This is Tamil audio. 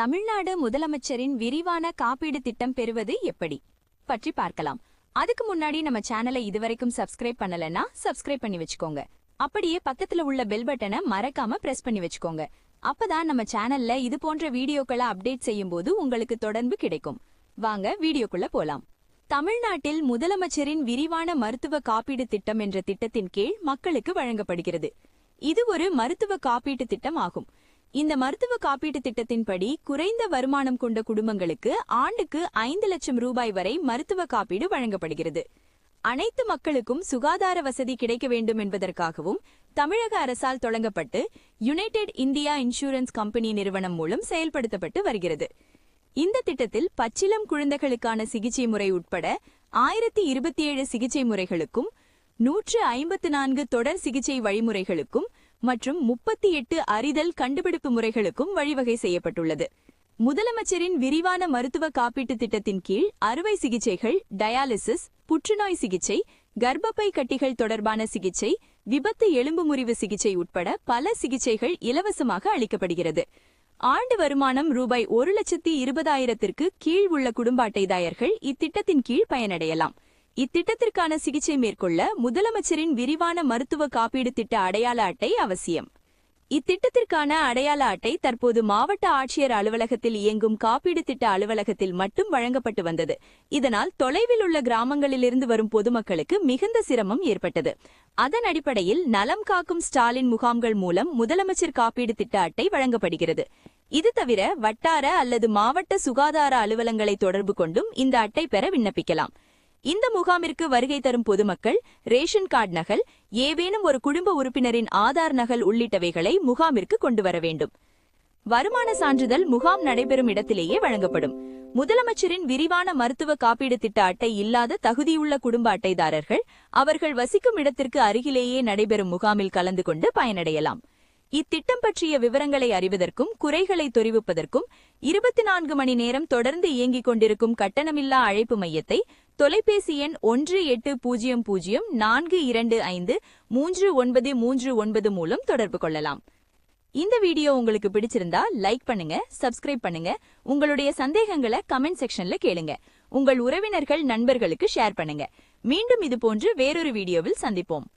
தமிழ்நாடு முதலமைச்சரின் விரிவான காப்பீடு திட்டம் பெறுவது எப்படி? பற்றி பார்க்கலாம். அதுக்கு முன்னாடி நம்ம சேனலை இதுவரைக்கும் சப்ஸ்கிரைப் பண்ணலனா சப்ஸ்கிரைப் பண்ணி வச்சுக்கோங்க. அப்படியே பக்கத்துல உள்ள பெல் பட்டனை மறக்காம பிரஸ் பண்ணி வச்சுக்கோங்க. அப்பதான் நம்ம சேனல்ல இது போன்ற வீடியோக்களை அப்டேட் செய்யும் போது உங்களுக்கு தொடர்பு கிடைக்கும். வாங்க வீடியோக்குள்ள போலாம். தமிழ்நாட்டில் முதலமைச்சரின் விரிவான மருத்துவ காப்பீடு திட்டம் என்ற திட்டத்தின் கீழ் மக்களுக்கு வழங்கப்படுகிறது. இது ஒரு மருத்துவ காப்பீட்டு திட்டம் ஆகும். இந்த மருத்துவ காப்பீட்டு திட்டத்தின்படி குறைந்த வருமானம் கொண்ட குடும்பங்களுக்கு ஆண்டுக்கு ஐந்து லட்சம் ரூபாய் வரை மருத்துவ காப்பீடு வழங்கப்படுகிறது. அனைத்து மக்களுக்கும் சுகாதார வசதி கிடைக்க வேண்டும் என்பதற்காகவும் தமிழக அரசால் தொடங்கப்பட்டு யுனைடெட் இந்தியா இன்சூரன்ஸ் கம்பெனி நிறுவனம் மூலம் செயல்படுத்தப்பட்டு வருகிறது. இந்த திட்டத்தில் பச்சிலம் குழந்தைகளுக்கான சிகிச்சை முறை உட்பட ஆயிரத்தி இருபத்தி ஏழு சிகிச்சை முறைகளுக்கும் நூற்று ஐம்பத்து நான்கு தொடர் சிகிச்சை வழிமுறைகளுக்கும் மற்றும் முப்பத்தி எட்டு அறிதல் கண்டுபிடிப்பு முறைகளுக்கும் வழிவகை செய்யப்பட்டுள்ளது. முதலமைச்சரின் விரிவான மருத்துவ காப்பீட்டு திட்டத்தின் கீழ் அறுவை சிகிச்சைகள் டயாலிசிஸ் புற்றுநோய் சிகிச்சை கர்ப்பப்பை கட்டிகள் தொடர்பான சிகிச்சை விபத்து எலும்பு முறிவு சிகிச்சை உட்பட பல சிகிச்சைகள் இலவசமாக அளிக்கப்படுகிறது. ஆண்டு வருமானம் ரூபாய் ஒரு லட்சத்தி இருபதாயிரத்திற்கு கீழ் உள்ள குடும்ப அட்டைதாயர்கள் இத்திட்டத்தின் கீழ் பயனடையலாம். இத்திட்டத்திற்கான சிகிச்சை மேற்கொள்ள முதலமைச்சரின் விரிவான மருத்துவ காப்பீடு திட்ட அடையாள அட்டை அவசியம். இத்திட்டத்திற்கான அடையாள அட்டை தற்போது மாவட்ட ஆட்சியர் அலுவலகத்தில் இயங்கும் காப்பீடு திட்ட அலுவலகத்தில் மட்டும் வழங்கப்பட்டு வந்தது. இதனால் தொலைவில் உள்ள கிராமங்களிலிருந்து வரும் பொதுமக்களுக்கு மிகுந்த சிரமம் ஏற்பட்டது. அதன் அடிப்படையில் நலம் காக்கும் ஸ்டாலின் முகாம்கள் மூலம் முதலமைச்சர் காப்பீடு திட்ட அட்டை வழங்கப்படுகிறது. இது தவிர வட்டார அல்லது மாவட்ட சுகாதார அலுவலங்களை தொடர்பு கொண்டும் இந்த அட்டை பெற விண்ணப்பிக்கலாம். இந்த முகாமிற்கு வருகை தரும் பொதுமக்கள் ரேஷன் கார்டு நகல் ஏவேனும் ஒரு குடும்ப உறுப்பினரின் ஆதார் நகல் உள்ளிட்டவைகளை முகாமிற்கு கொண்டு வர வேண்டும். வருமான சான்றிதழ் முகாம் நடைபெறும் இடத்திலேயே வழங்கப்படும். முதலமைச்சரின் விரிவான மருத்துவ காப்பீடு திட்ட அட்டை இல்லாத தகுதியுள்ள குடும்ப அட்டைதாரர்கள் அவர்கள் வசிக்கும் இடத்திற்கு அருகிலேயே நடைபெறும் முகாமில் கலந்து கொண்டு பயனடையலாம். இத்திட்டம் பற்றிய விவரங்களை அறிவதற்கும் குறைகளை தெரிவிப்பதற்கும் இருபத்தி நான்கு மணி நேரம் தொடர்ந்து இயங்கிக் கொண்டிருக்கும் கட்டணமில்லா அழைப்பு மையத்தை தொலைபேசி எண் ஒன்று எட்டு பூஜ்ஜியம் பூஜ்ஜியம் நான்கு இரண்டு ஐந்து மூன்று ஒன்பது மூன்று ஒன்பது மூலம் தொடர்பு கொள்ளலாம். இந்த வீடியோ உங்களுக்கு பிடிச்சிருந்தா லைக் பண்ணுங்க சப்ஸ்கிரைப் பண்ணுங்க உங்களுடைய சந்தேகங்களை கமெண்ட் செக்ஷன்ல கேளுங்க. உங்கள் உறவினர்கள் நண்பர்களுக்கு ஷேர் பண்ணுங்க. மீண்டும் இது போன்று வேறொரு வீடியோவில் சந்திப்போம்.